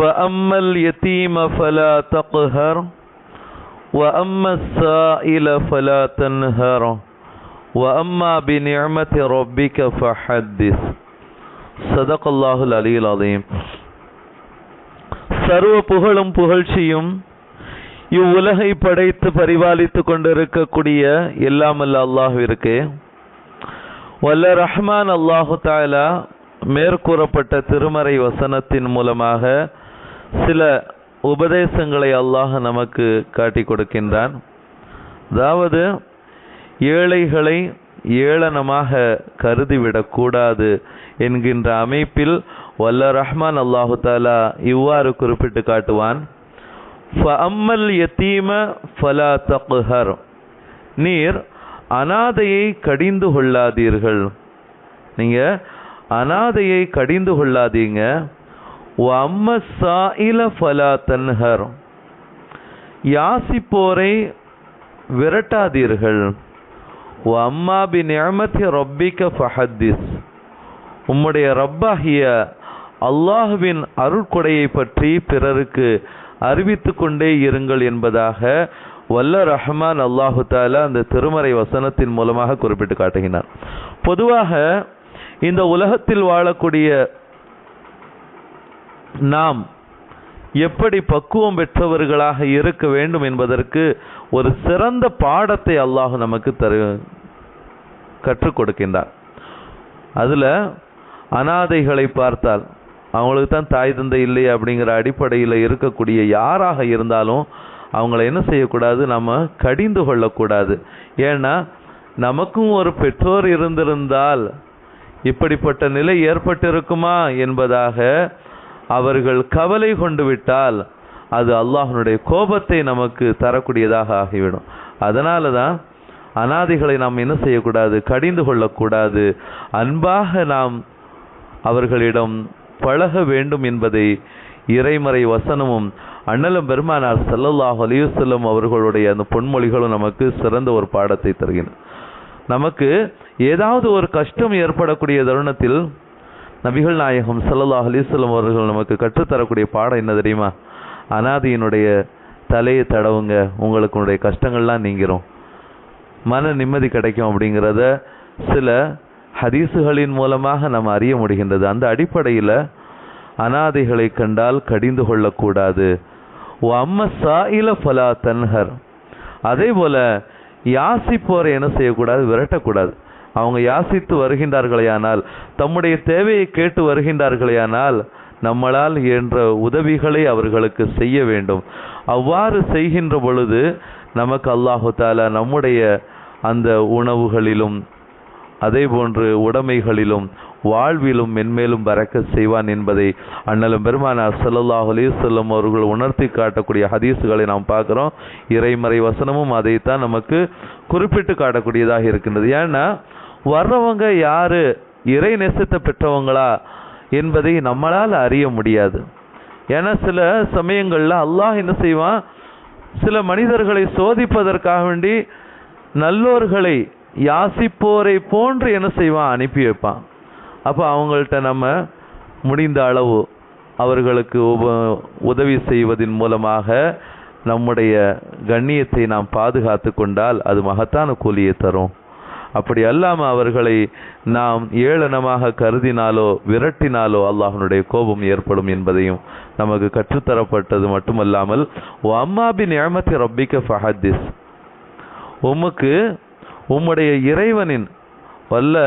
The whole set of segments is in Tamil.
فأما اليتيم فلا تقهر وأما السائل فلا تنهر وأما بنعمة ربك فحدث صدق الله العلي العظيم சர்வ புகழும் புகழ்ச்சியும் இவ்வுலகை படைத்து பரிபாலித்து கொண்டிருக்கக்கூடிய எல்லாமல்ல அல்லாஹுவிற்கு வல்ல ரஹ்மான் அல்லாஹு தாலா மேற்கூறப்பட்ட திருமறை வசனத்தின் மூலமாக சில உபதேசங்களை அல்லாஹ் நமக்கு காட்டி கொடுக்கின்றான். அதாவது ஏழைகளை ஏளனமாக கருதிவிடக்கூடாது என்கின்ற அமைப்பில் வல்ல ரஹ்மான் அல்லாஹு தாலா இவ்வாறு குறிப்பிட்டு காட்டுவான். ஃபஅம்மல் யத்தீம ஃபலா தக்ஹர். நீர் அனாதையை கடிந்து கொள்ளாதீர்கள். நீங்கள் அனாதையை கடிந்து கொள்ளாதீங்க. வம்ம சாயில ஃபலா தன்ஹர் யாசிப்போரை விரட்டாதீர்கள். அம்மா பி நியமத்தி ரப்பிக்க ஃபஹத்திஸ் உம்முடைய ரப்பாகிய அல்லாஹுவின் அருட்கொடையை பற்றி பிறருக்கு அறிவித்து கொண்டே இருங்கள் என்பதாக வல்ல ரஹ்மான் அல்லாஹு தாலா அந்த திருமறை வசனத்தின் மூலமாக குறிப்பிட்டு காட்டுகிறார் பொதுவாக இந்த உலகத்தில் வாழக்கூடிய நாம் எப்படி பக்குவம் பெற்றவர்களாக இருக்க வேண்டும் என்பதற்கு ஒரு சிறந்த பாடத்தை அல்லாஹ் நமக்கு தரு கற்றுக் கொடுக்கின்றார். அதில் அனாதைகளை பார்த்தால் அவங்களுக்கு தான் தாய் தந்தை இல்லை அப்படிங்கிற அடிப்படையில் இருக்கக்கூடிய யாராக இருந்தாலும் அவங்கள என்ன செய்யக்கூடாது? நம்ம கடிந்து கொள்ளக்கூடாது. ஏன்னா நமக்கும் ஒரு பெற்றோர் இருந்திருந்தால் இப்படிப்பட்ட நிலை ஏற்பட்டிருக்குமா என்பதாக அவர்கள் கவலை கொண்டு விட்டால் அது அல்லாஹனுடைய கோபத்தை நமக்கு தரக்கூடியதாக ஆகிவிடும். அதனால தான் அனாதைகளை நாம் என்ன செய்யக்கூடாது? கடிந்து கொள்ளக்கூடாது. அன்பாக நாம் அவர்களிடம் பழக வேண்டும் என்பதை இறைமறை வசனமும் அண்ணலும் பெருமானார் சல்லல்லாஹ் அலிவசல்லம் அவர்களுடைய அந்த பொன்மொழிகளும் நமக்கு சிறந்த ஒரு பாடத்தை தருகின்றன. நமக்கு ஏதாவது ஒரு கஷ்டம் ஏற்படக்கூடிய தருணத்தில் நபிகள் நாயகம் சல்லல்லாஹ் அலிவல்லம் அவர்கள் நமக்கு கற்றுத்தரக்கூடிய பாடம் என்ன தெரியுமா? அனாதியினுடைய தலையை தடவுங்க உங்களுக்கு உடைய கஷ்டங்கள்லாம் நீங்கிரும். மன நிம்மதி கிடைக்கும் அப்படிங்கிறத சில ஹதீசுகளின் மூலமாக நம்ம அறிய முடிகின்றது. அந்த அடிப்படையில் அனாதைகளை கண்டால் கடிந்து கொள்ளக்கூடாது. அம்ம சாயில ஃபலா தன்ஹர். அதே போல் யாசிப்போரை என்ன செய்யக்கூடாது? விரட்டக்கூடாது. அவங்க யாசித்து வருகின்றார்களேயானால் தம்முடைய தேவையை கேட்டு வருகின்றார்களேயானால் நம்மளால் என்ற உதவிகளை அவர்களுக்கு செய்ய வேண்டும். அவ்வாறு செய்கின்ற பொழுது நமக்கு அல்லாஹு தாலா நம்முடைய அந்த உணவுகளிலும் அதே போன்று உடைமைகளிலும் வாழ்விலும் மென்மேலும் பறக்க செய்வான் என்பதை அண்ணலும் பெருமானார் சல்லல்லாஹ் அலிசல்லம் அவர்கள் உணர்த்தி காட்டக்கூடிய ஹதீஸுகளை நாம் பார்க்குறோம். இறைமறை வசனமும் அதைத்தான் நமக்கு குறிப்பிட்டு காட்டக்கூடியதாக இருக்கின்றது. ஏன்னா வர்றவங்க யாரு? இறை நெசத்தை பெற்றவங்களா? என்பதை நம்மளால் அறிய முடியாது. ஏன்னா சில சமயங்களில் அல்லாஹ் என்ன செய்வான்? சில மனிதர்களை சோதிப்பதற்காக வேண்டி நல்லோர்களை யாசிப்போரை போன்று என்ன செய்வான்? அனுப்பி வைப்பான். அப்போ அவங்கள்ட்ட நம்ம முடிந்த அளவு அவர்களுக்கு உப உதவி செய்வதன் மூலமாக நம்முடைய கண்ணியத்தை நாம் பாதுகாத்து கொண்டால் அது மகத்தான கூலியை தரும். அப்படி அல்லாமல் அவர்களை நாம் ஏளனமாக கருதினாலோ விரட்டினாலோ அல்லாஹனுடைய கோபம் ஏற்படும் என்பதையும் நமக்கு கற்றுத்தரப்பட்டது மட்டுமல்லாமல் அம்மாபின் ஏமத்தி ரப்பிக்க ஃபஹத்திஸ். உமக்கு உம்முடைய இறைவனின் வல்ல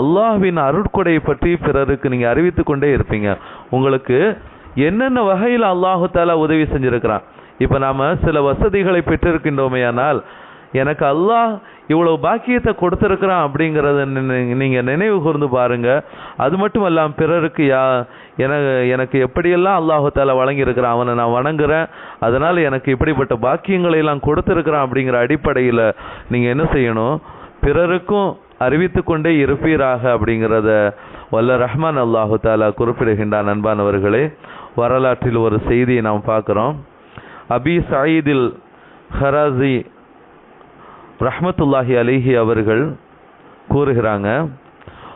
அல்லாஹ்வின் அருட்கொடையை பற்றி பிறருக்கு நீங்கள் அறிவித்து கொண்டே இருப்பீங்க. உங்களுக்கு என்னென்ன வகையில் அல்லாஹு தாலா உதவி செஞ்சுருக்கிறான்? இப்போ நாம் சில வசதிகளை பெற்றிருக்கின்றோமேயானால் எனக்கு அல்லாஹ் இவ்வளவு பாக்கியத்தை கொடுத்துருக்கிறான் அப்படிங்கிறத நீங்கள் நீங்க நினைவு கூர்ந்து பாருங்க. அது மட்டும் இல்லாம பிறருக்கு யா எனக்கு எனக்கு எப்படியெல்லாம் அல்லாஹால வழங்கியிருக்கிறான் அவனை நான் வணங்குறேன். அதனால எனக்கு இப்படிப்பட்ட பாக்கியங்களை எல்லாம் கொடுத்துருக்கிறான் அப்படிங்கிற அடிப்படையில நீங்க என்ன செய்யணும்? பிறருக்கும் அறிவித்து கொண்டே இருப்பீராக அப்படிங்கிறத வல்ல ரஹ்மான் அல்லாஹு தாலா குறிப்பிடுகின்றான் அன்பானவர்களே. வரலாற்றில் ஒரு செய்தியை நாம் பார்க்குறோம். அபி சாயிதில் ஹராசி ரஹமத்துல்லாஹி அலிஹி அவர்கள் கூறுகிறாங்க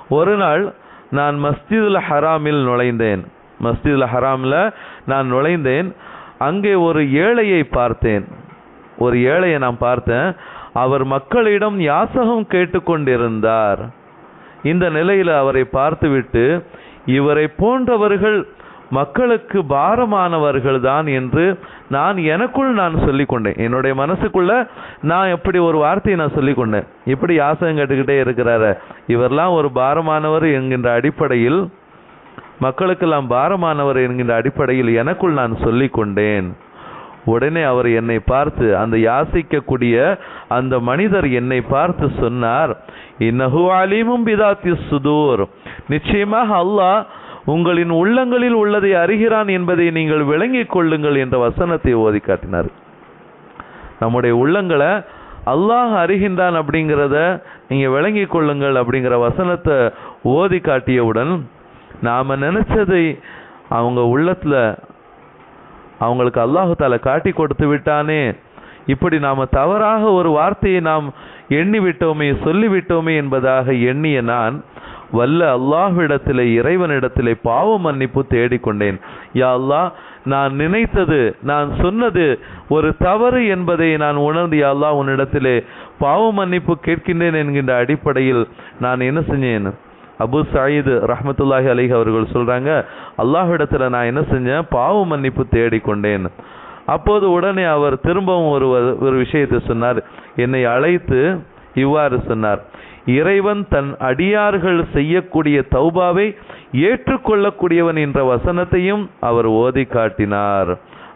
ஒரு நாள் நான் மஸ்ஜிதுல் ஹராமில் நுழைந்தேன். மஸ்ஜிதுல் ஹராமில் நான் நுழைந்தேன். அங்கே ஒரு ஏழையை பார்த்தேன். ஒரு ஏழையை நான் பார்த்தேன். அவர் மக்களிடம் யாசகம் கேட்டுக்கொண்டிருந்தார். இந்த நிலையில் அவரை பார்த்துவிட்டு இவரை போன்றவர்கள் மக்களுக்கு பாரமானவர்கள் தான் என்று நான் எனக்குள் நான் சொல்லிக்கொண்டேன். என்னுடைய மனசுக்குள்ள நான் எப்படி ஒரு வார்த்தையை நான் சொல்லிக்கொண்டேன்? இப்படி யாசகம் கேட்டுக்கிட்டே இருக்கிறாரு. இவரெல்லாம் ஒரு பாரமானவர் என்கின்ற அடிப்படையில் மக்களுக்கெல்லாம் பாரமானவர் என்கின்ற அடிப்படையில் எனக்குள் நான் சொல்லிக்கொண்டேன். உடனே அவர் என்னை பார்த்து அந்த யாசிக்கக்கூடிய அந்த மனிதர் என்னை பார்த்து சொன்னார் இன்னஹு அலீமும் பிதாத்தி சுதூர். நிச்சயமாக அல்லாஹ் உங்களின் உள்ளங்களில் உள்ளதை அறிகிறான் என்பதை நீங்கள் விளங்கிக் கொள்ளுங்கள் என்ற வசனத்தை ஓதி காட்டினார். நம்முடைய உள்ளங்களை அல்லாஹ் அறிகின்றான் அப்படிங்கிறத நீங்க விளங்கிக் கொள்ளுங்கள் அப்படிங்கிற வசனத்தை ஓதி காட்டியவுடன் நாம நினைச்சதை அவங்க உள்ளத்துல அவங்களுக்கு அல்லாஹால காட்டி கொடுத்து விட்டானே. இப்படி நாம தவறாக ஒரு வார்த்தையை நாம் எண்ணி விட்டோமே சொல்லி விட்டோமே என்பதாக எண்ணிய நான் வல்ல அல்லாஹ்விடத்திலே இறைவனிடத்திலே பாவ மன்னிப்பு தேடிக்கொண்டேன். யா அல்லாஹ் நான் நினைத்தது நான் சொன்னது ஒரு தவறு என்பதை நான் உணர்ந்து யா அல்லாஹ் உன்னிடத்திலே பாவ மன்னிப்பு கேட்கின்றேன் என்கின்ற அடிப்படையில் நான் என்ன செஞ்சேன்? அபு சாயிது ரஹமத்துல்லாஹி அலிஹ் அவர்கள் சொல்கிறாங்க அல்லாஹ்விடத்தில் நான் என்ன செஞ்சேன்? பாவ மன்னிப்பு தேடிக்கொண்டேன். அப்போது உடனே அவர் திரும்பவும் ஒரு ஒரு விஷயத்தை சொன்னார். என்னை அழைத்து இவ்வாறு சொன்னார். இறைவன் தன் அடியார்கள் செய்யக்கூடிய தௌபாவை ஏற்றுக்கொள்ளக்கூடியவன் என்ற வசனத்தையும் அவர் ஓதி காட்டினார்.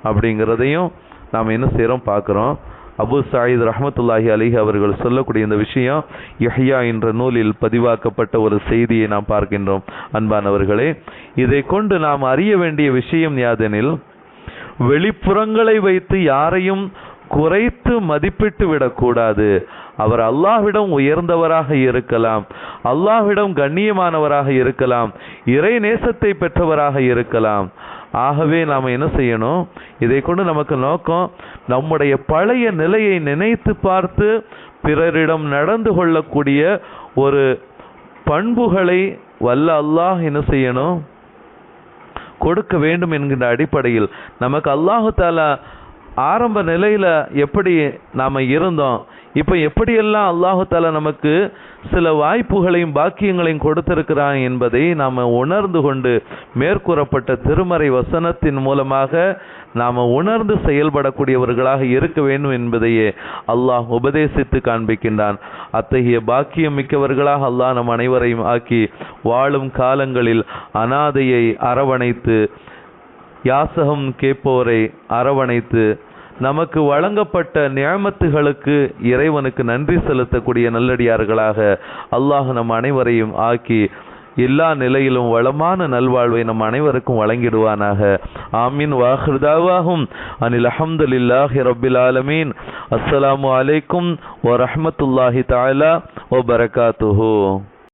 அப்படிங்கிறதையும் நாம் என்ன செய்கிறோம் பார்க்கிறோம். அபு சாயித் ரஹமத்துல்லாஹி அலிஹி அவர்கள் சொல்லக்கூடிய இந்த விஷயம் யஹ்யா என்ற நூலில் பதிவாக்கப்பட்ட ஒரு செய்தியை நாம் பார்க்கின்றோம். அன்பானவர்களே இதை கொண்டு நாம் அறிய வேண்டிய விஷயம் யாதெனில் வெளிப்புறங்களை வைத்து யாரையும் குறைத்து மதிப்பிட்டு விடக்கூடாது. அவர் அல்லாஹ்விடம் உயர்ந்தவராக இருக்கலாம். அல்லாஹ்விடம் கண்ணியமானவராக இருக்கலாம். இறை நேசத்தை பெற்றவராக இருக்கலாம். ஆகவே நாம் என்ன செய்யணும்? இதை கொண்டு நமக்கு நோக்கம் நம்முடைய பழைய நிலையை நினைத்து பார்த்து பிறரிடம் நடந்து கொள்ளக்கூடிய ஒரு பண்புகளை வல்ல அல்லாஹ் என்ன செய்யணும்? கொடுக்க வேண்டும் என்கின்ற அடிப்படையில். நமக்கு அல்லாஹு தாலா ஆரம்ப நிலையில் எப்படி நாம் இருந்தோம்? இப்போ எப்படியெல்லாம் அல்லாஹு தாலா நமக்கு சில வாய்ப்புகளையும் பாக்கியங்களையும் கொடுத்திருக்கிறான் என்பதை நாம் உணர்ந்து கொண்டு மேற்கூறப்பட்ட திருமறை வசனத்தின் மூலமாக நாம் உணர்ந்து செயல்படக்கூடியவர்களாக இருக்க வேண்டும் என்பதையே அல்லாஹ் உபதேசித்து காண்பிக்கின்றான். அத்தகைய பாக்கியம் மிக்கவர்களாக அல்லாஹ் நம் அனைவரையும் ஆக்கி வாழும் காலங்களில் அனாதையை அரவணைத்து யாசகம் கேட்போரை அரவணைத்து நமக்கு வழங்கப்பட்ட நியமத்துகளுக்கு இறைவனுக்கு நன்றி செலுத்தக்கூடிய நல்லடியார்களாக அல்லாஹ் நம் அனைவரையும் ஆக்கி எல்லா நிலையிலும் வளமான நல்வாழ்வை நம் அனைவருக்கும் வழங்கிடுவானாக. ஆமீன். வாஹிருதாவாகும் அனில் அஹமதுல்லாஹி ரபில் ஆலமீன். அஸ்ஸலாமு அலைக்கும் வ ரஹ்மத்துல்லாஹி தாலா வ பரகாத்துஹு.